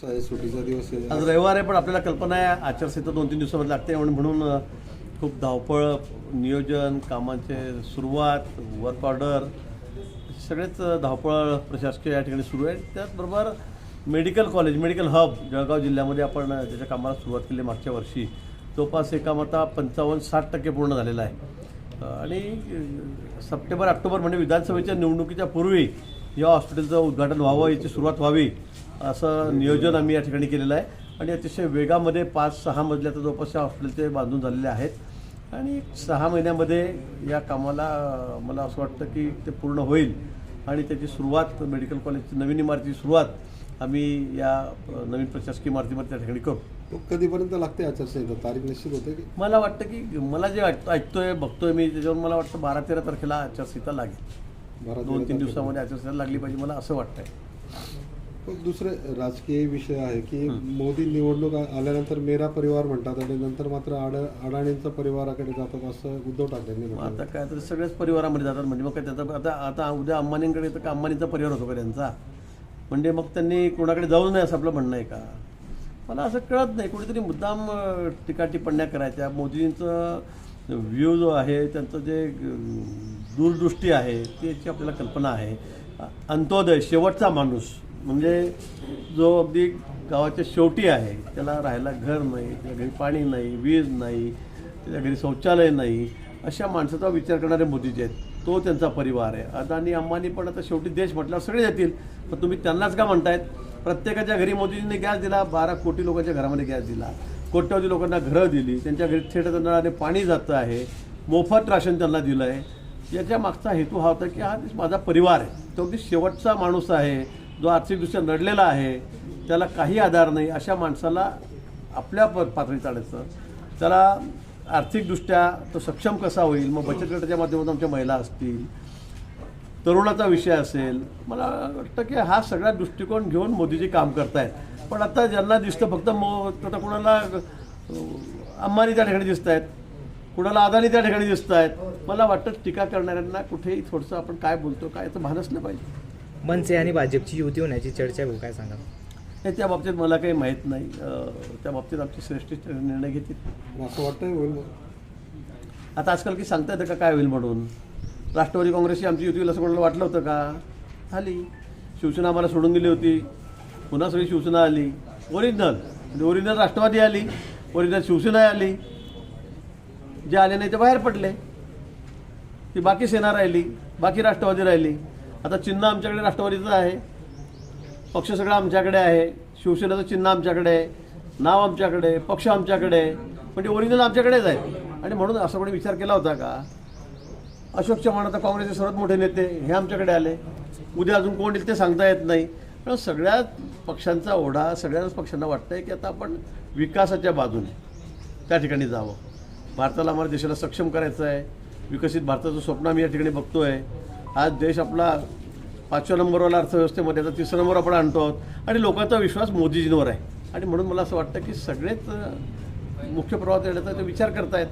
सुट्टीचा दिवस आज रविवार आहे पण आपल्याला कल्पना आहे आचारसंहिता दोन तीन दिवसामध्ये लागते म्हणून म्हणून खूप धावपळ नियोजन कामांचे सुरुवात वर्क ऑर्डर सगळेच धावपळ प्रशासकीय या ठिकाणी सुरू आहे. त्याचबरोबर medical college medical hub Jalgaon जिल्ह्यामध्ये आपण त्याच्या कामाला सुरुवात केली मागच्या वर्षी. जवळपास हे काम आता पंचावन्न साठ टक्के पूर्ण झालेलं आहे. आणि सप्टेंबर ऑक्टोबर म्हणजे विधानसभेच्या निवडणुकीच्या पूर्वी या हॉस्पिटलचं उद्घाटन व्हावं याची सुरुवात व्हावी. असं नियोजन आम्ही या ठिकाणी केलेलं आहे. आणि अतिशय वेगामध्ये पाच सहा मजल्याचं जवळपास या हॉस्पिटलचे बांधून झालेले आहेत. आणि सहा महिन्यामध्ये या कामाला मला असं वाटतं की ते पूर्ण होईल. आणि त्याची सुरुवात मेडिकल कॉलेजची नवीन इमारतीची सुरुवात आम्ही या नवीन प्रशासकीय इमारतीमध्ये त्या ठिकाणी करू. तो कधीपर्यंत लागते आचारसंहिता तारीख निश्चित होते की? मला वाटतं की मला जे ऐक- ऐकतोय बघतोय मी त्याच्यावर मला वाटतं बारा तेरा तारखेला आचारसंहिता लागेल. दोन तीन तेरा दिवसामध्ये आचारसंहिता लागली पाहिजे मला असं वाटतंय. दुसरे राजकीय विषय आहे की मोदी निवडणूक आल्यानंतर मेरा परिवार म्हणतात आणि नंतर मात्र आड अडाणींचा परिवाराकडे जातात असं उद्धव ठाकरेंनी म्हटलं आता काय तर सगळ्याच परिवारामध्ये जातात म्हणजे मग काय त्याचा आता आता उद्या अंबानींकडे तर का अंबानीचा परिवार होतो का त्यांचा? म्हणजे मग त्यांनी कोणाकडे जाऊ नये असं आपलं म्हणणं आहे का? मला असं कळत नाही. कुठेतरी मुद्दाम टीका टिप्पण्या करायच्या. मोदींचं व्ह्यू जो आहे त्यांचं जे दूरदृष्टी आहे त्याची आपल्याला कल्पना आहे. अंत्योदय शेवटचा माणूस. म्हणजे जो अगदी गावाच्या शेवटी आहे त्याला राहायला घर नाही त्याच्या घरी पाणी नाही वीज नाही त्याच्या घरी शौचालय नाही अशा माणसाचा विचार करणारे मोदीजी आहेत. तो त्यांचा परिवार आहे. अदानी अंबानी पण आता शेवटी देश म्हटल्यावर सगळे येतील. पण तुम्ही त्यांनाच का म्हणतायत? प्रत्येकाच्या घरी मोदीजींनी गॅस दिला बारा कोटी लोकांच्या घरामध्ये गॅस दिला. कोट्यवधी लोकांना घरं दिली त्यांच्या घरी थेट नळाने पाणी जातं आहे मोफत राशन त्यांना दिलं आहे याच्या मागचा हेतू हा होता की हा माझा परिवार आहे. तो अगदी शेवटचा माणूस आहे. जो आर्थिकदृष्ट्या नडलेला आहे त्याला काही आधार नाही अशा माणसाला आपल्या प पातळीत आणायचं. त्याला आर्थिकदृष्ट्या तो सक्षम कसा होईल? मग बचत गटाच्या माध्यमातून आमच्या महिला असतील तरुणाचा विषय असेल मला वाटतं की हा सगळा दृष्टिकोन घेऊन मोदीजी काम करतायत. पण आता ज्यांना दिसतं फक्त मो आता कुणाला अंबानी त्या ठिकाणी दिसत आहेत कुणाला अदानी त्या ठिकाणी दिसत आहेत मला वाटतं टीका करणाऱ्यांना कुठेही थोडंसं आपण काय बोलतो काय याचं भान असलं पाहिजे. मनसे आणि भाजपची युती होण्याची चर्चा आहे काय सांगा हे त्या बाबतीत मला काही माहीत नाही. त्या बाबतीत आमचे श्रेष्ठ निर्णय घेतील. असं वाटतंय होईल आता आजकाल की सांगता येतं का काय होईल म्हणून? राष्ट्रवादी काँग्रेसची आमची युती होईल असं कोणाला वाटलं होतं का? झाली. शिवसेना आम्हाला सोडून गेली होती. पुन्हा सगळी शिवसेना आली. ओरिजिनल. म्हणजे ओरिजिनल राष्ट्रवादी आली. ओरिजिनल शिवसेना आली. जे आले नाही ते बाहेर पडले. ती बाकी सेना राहिली. बाकी राष्ट्रवादी राहिली. आता चिन्ह आमच्याकडे राष्ट्रवादीचं आहे. पक्ष सगळा आमच्याकडे आहे. शिवसेनेचं चिन्ह आमच्याकडे आहे. नाव आमच्याकडे पक्ष आमच्याकडे आहे. म्हणजे ओरिजिनल आमच्याकडेच आहे आणि म्हणून असा कोणी विचार केला होता का? अशोक चव्हाण आता काँग्रेसचे सर्वात मोठे नेते हे आमच्याकडे आले. उद्या अजून कोण येईल ते सांगता येत नाही. पण सगळ्याच पक्षांचा ओढा सगळ्याच पक्षांना वाटतं आहे की आता आपण विकासाच्या बाजूने त्या ठिकाणी जावं. भारताला आम्हाला देशाला सक्षम करायचं आहे विकसित भारताचं स्वप्न आम्ही या ठिकाणी बघतो आहे आज देश आपला पाचव्या नंबरवाला अर्थव्यवस्थेमध्ये आता तिसऱ्या नंबर आपण आणतो आहोत. आणि लोकांचा विश्वास मोदीजींवर आहे. आणि म्हणून मला असं वाटतं की सगळेच मुख्य प्रवाहात येण्याचा ते विचार करतायत.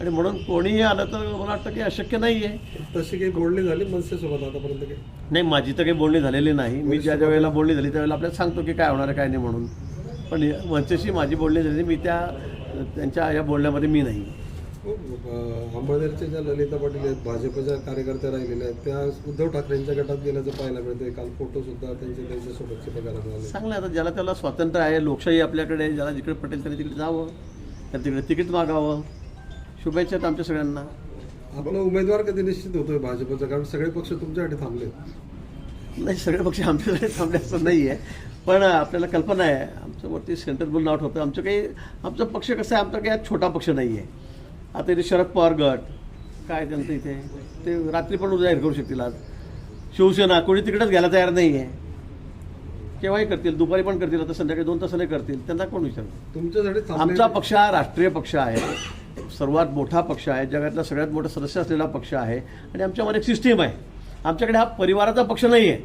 आणि म्हणून कोणीही आलं तर मला वाटतं की अशक्य नाही आहे तशी काही बोलणी झाली मनसेसोबत आतापर्यंत काही? नाही माझी तर काही बोलणी झालेली नाही. मी ज्या ज्या वेळेला बोलणी झाली त्यावेळेला आपल्याला सांगतो की काय होणार आहे काय नाही म्हणून. पण मनसेशी माझी बोलणी झाली मी त्या त्यांच्या या बोलण्यामध्ये मी नाही. अंबानेरच्या ज्या ललिता पाटील आहेत भाजपच्या कार्यकर्त्या राहिलेल्या आहेत त्या उद्धव ठाकरेंच्या गटात गेल्याचं पाहायला मिळतंय. काल फोटो सुद्धा त्यांचे त्यांच्यासोबतचे बघायला मिळाले. चांगलं आहे आता ज्याला त्याला स्वातंत्र्य आहे लोकशाही आपल्याकडे ज्याला जिकडे पटेल त्याने तिकडे जावं त्या तिकडे तिकीट मागावं. शुभेच्छा आमच्या सगळ्यांना. आपला उमेदवार कधी निश्चित होतोय भाजपचा? कारण सगळे पक्ष तुमच्यासाठी थांबले नाही सगळे पक्ष आमच्याकडे थांबले असं नाही आहे पण आपल्याला कल्पना आहे. आमच्यावरती सेंटर बुल नॉट होतं आमचं काही आमचा पक्ष कसं आहे? आमचा काही छोटा पक्ष नाही आहे आता इथे शरद पवार गट काय त्यांचं इथे? ते रात्री पण जाहीर करू शकतील आज. शिवसेना कोणी तिकडेच घ्यायला तयार नाही आहे केव्हाही करतील दुपारी पण करतील आता संध्याकाळी दोन तासाने करतील. त्यांना कोण विचारतं तुमच्यासाठी आमचा पक्ष हा राष्ट्रीय पक्ष आहे. सर्वात मोठा पक्ष आहे. जगातला सगळ्यात मोठा सदस्य असलेला पक्ष आहे. आणि आमच्यामध्ये एक सिस्टीम आहे. आमच्याकडे हा परिवाराचा पक्ष नाही आहे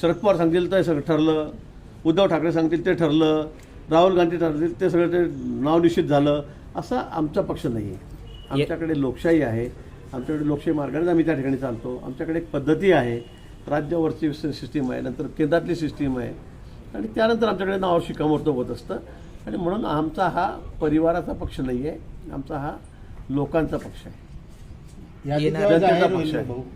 शरद पवार सांगतील ते सगळं ठरलं. उद्धव ठाकरे सांगतील ते ठरलं. राहुल गांधी ठरतील ते सगळं ते नाव निश्चित झालं. असा आमचा पक्ष नाही आहे आमच्याकडे लोकशाही आहे. आमच्याकडे लोकशाही मार्गानेच आम्ही त्या ठिकाणी चालतो. आमच्याकडे एक पद्धती आहे. राज्यावरची सिस्टीम आहे नंतर केंद्रातली सिस्टीम आहे. आणि त्यानंतर आमच्याकडे नाव शिकामोर्तब होत असतं. आणि म्हणून आमचा हा परिवाराचा पक्ष नाही आहे. आमचा हा लोकांचा पक्ष आहे.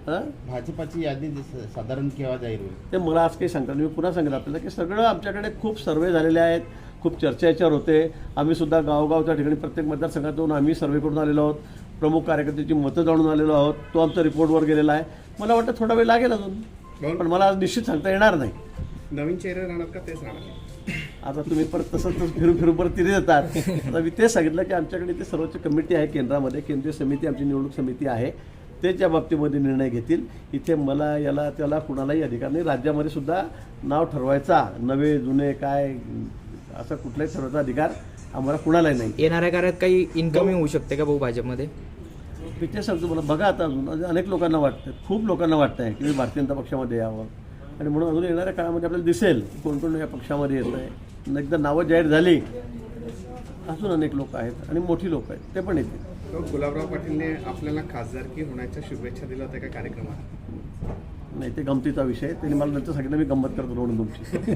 हं? भाजपाची यादी साधारण केव्हा जाहीर होईल? ते मला आज काही सांगता नाही. मी पुन्हा सांगेन आपल्याला की सगळं आमच्याकडे खूप सर्वे झालेले आहेत. खूप चर्चा याच्यावर होते. आम्ही सुद्धा गावगावच्या ठिकाणी प्रत्येक मतदारसंघात जाऊन आम्ही सर्वे करून आलेलो आहोत. प्रमुख कार्यकर्त्याची मतं जाणून आलेलो आहोत. तो आमचा रिपोर्टवर गेलेला आहे. मला वाटतं थोडा वेळ लागेल अजून. पण मला आज निश्चित सांगता येणार नाही. नवीन चेहरे राहणार का तेच राहणार आता तुम्ही परत तसंच तसं फिरून फिरून परत तिथे येतात आता मी तेच सांगितलं की आमच्याकडे ते सर्वोच्च कमिटी आहे केंद्रामध्ये. केंद्रीय समिती आमची निवडणूक समिती आहे. ते त्या बाबतीमध्ये निर्णय घेतील. इथे मला याला त्याला कुणालाही अधिकार नाही. राज्यामध्ये सुद्धा नाव ठरवायचा. नवे जुने काय असं कुठलाही ठरवायचा अधिकार आम्हाला कुणालाही नाही. येणाऱ्या काळात काही इन्कमिंग होऊ शकते का भाऊ भाजपमध्ये? मी ते सांगतो मला बघा आता अजून. अनेक लोकांना वाटतं. खूप लोकांना वाटतं आहे की मी भारतीय जनता पक्षामध्ये यावं. आणि म्हणून अजून येणाऱ्या काळामध्ये आपल्याला दिसेल कोण कोण या पक्षामध्ये येतं आहे. एकदा नावं जाहीर झाली अजून अनेक लोक आहेत आणि मोठी लोक आहेत. ते पण येतील. तो गुलाबराव पाटीलने आपल्याला खासदारकी होण्याच्या शुभेच्छा दिल्या होत्या का कार्यक्रमात? नाही ते गमतीचा विषय. त्यांनी मला नंतर सांगितलं मी गंमत करतो म्हणून तुमची.